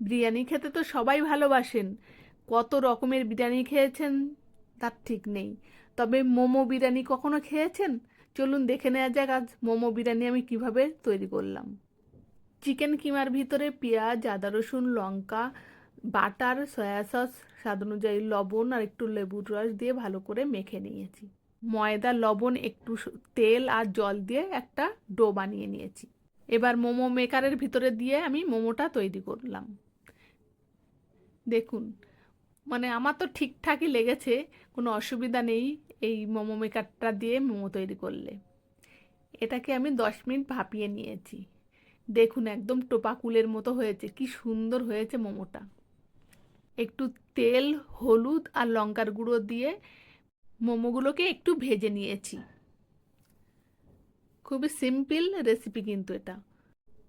বিরিয়ানি খেতে তো সবাই ভালোবাসেন। কত রকমের বিরিয়ানি খেয়েছেন তার ঠিক নেই। তবে মোমো বিরিয়ানি কখনো খেয়েছেন? চলুন দেখে নেওয়া যাক, আজ মোমো বিরিয়ানি আমি কীভাবে তৈরি করলাম। চিকেন কিমার ভিতরে পেঁয়াজ, আদা রসুন, লঙ্কা, বাটার, সয়া সস, স্বাদ অনুযায়ী লবণ আর একটু লেবুর রস দিয়ে ভালো করে মেখে নিয়েছি। ময়দা, লবণ, একটু তেল আর জল দিয়ে একটা ডো বানিয়ে নিয়েছি। এবার মোমো মেকারের ভিতরে দিয়ে আমি মোমোটা তৈরি করলাম। দেখুন মানে আমার তো ঠিকঠাকই লেগেছে, কোনো অসুবিধা নেই এই মোমো মেকারটা দিয়ে মোমো তৈরি করলে। এটাকে আমি দশ মিনিট ভাপিয়ে নিয়েছি। দেখুন, একদম টোপাকুলের মতো হয়েছে, কি সুন্দর হয়েছে মোমোটা। একটু তেল, হলুদ আর লঙ্কার গুঁড়ো দিয়ে মোমোগুলোকে একটু ভেজে নিয়েছি। খুবই সিম্পল রেসিপি কিন্তু এটা।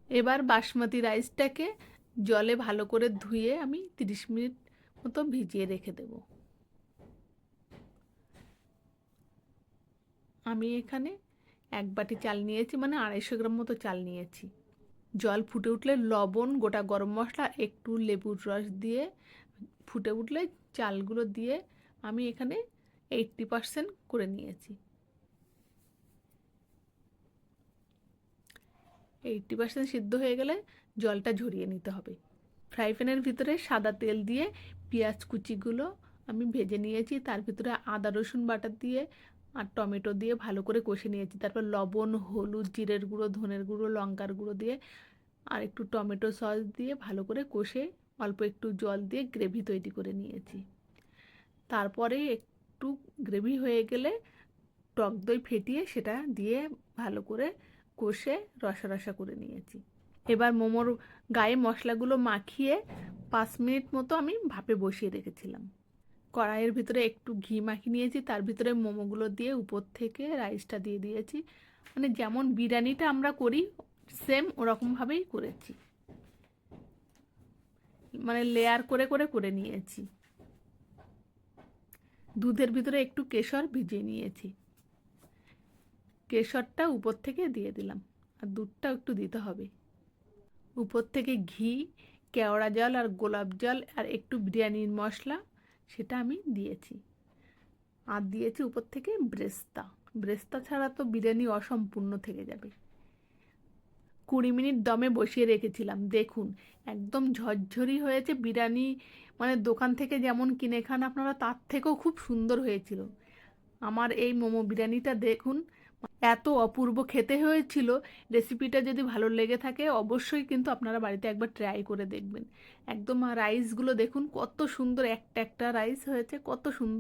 এবার বাসমতি রাইসটাকে জলে ভালো করে ধুয়ে আমি তিরিশ মিনিট মতো ভিজিয়ে রেখে দেব। আমি এখানে এক বাটি চাল নিয়েছি মানে আড়াইশো গ্রাম মতো চাল নিয়েছি। জল ফুটে উঠলে লবণ, গোটা গরম মশলা, একটু লেবুর রস দিয়ে ফুটে উঠলে চালগুলো দিয়ে আমি এখানে এইট্টি পারসেন্ট করে নিয়েছি। এইট্টি পার্সেন্ট সিদ্ধ হয়ে গেলে জলটা ঝরিয়ে নিতে হবে। ফ্রাই প্যানের ভিতরে সাদা তেল দিয়ে পেঁয়াজ কুচিগুলো আমি ভেজে নিয়েছি, তার ভিতরে আদা, রসুন বাটা দিয়ে আর টমেটো দিয়ে ভালো করে কষে নিয়েছি। তারপর লবণ, হলুদ, জিরের গুঁড়ো, ধনের গুঁড়ো, লঙ্কার গুঁড়ো দিয়ে আর একটু টমেটো সস দিয়ে ভালো করে কষে অল্প একটু জল দিয়ে গ্রেভি তৈরি করে নিয়েছি। তারপরে একটু গ্রেভি হয়ে গেলে টক দই ফেটিয়ে সেটা দিয়ে ভালো করে কষে রসা রসা করে নিয়েছি। এবার মোমোর গায়ে মশলাগুলো মাখিয়ে পাঁচ মিনিট মতো আমি ভাপে বসিয়ে রেখেছিলাম। কড়াইয়ের ভিতরে একটু ঘি মাখিয়ে নিয়েছি, তার ভিতরে মোমোগুলো দিয়ে উপর থেকে রাইসটা দিয়ে দিয়েছি। মানে যেমন বিরিয়ানিটা আমরা করি, সেম ওরকমভাবেই করেছি। মানে লেয়ার করে করে করে নিয়েছি। দুধের ভিতরে একটু কেশর ভিজিয়ে নিয়েছি। কেশরটা উপর থেকে দিয়ে দিলাম, আর দুধটাও একটু দিতে হবে। উপর থেকে ঘি, কেওড়া জল আর গোলাপ জল আর একটু বিরিয়ানির মশলা, সেটা আমি দিয়েছি। আর দিয়েছি উপর থেকে ব্রেস্তা। ব্রেস্তা ছাড়া তো বিরিয়ানি অসম্পূর্ণ থেকে যাবে। কুড়ি মিনিট দমে বসিয়ে রেখেছিলাম, দেখুন, একদম ঝরঝরি হয়েছে বিরিয়ানি। মানে দোকান থেকে যেমন কিনে খান আপনারা, তার থেকেও খুব সুন্দর হয়েছিল। আমার এই মোমো বিরিয়ানিটা দেখুন এত অপূর্ব খেতে হয়েছিল। রেসিপিটা যদি ভালো লেগে থাকে, অবশ্যই কিন্তু আপনারা বাড়িতে একবার ট্রাই করে দেখবেন। একদম রাইসগুলো দেখুন, কত সুন্দর একটা একটা রাইস হয়েছে, কত সুন্দর।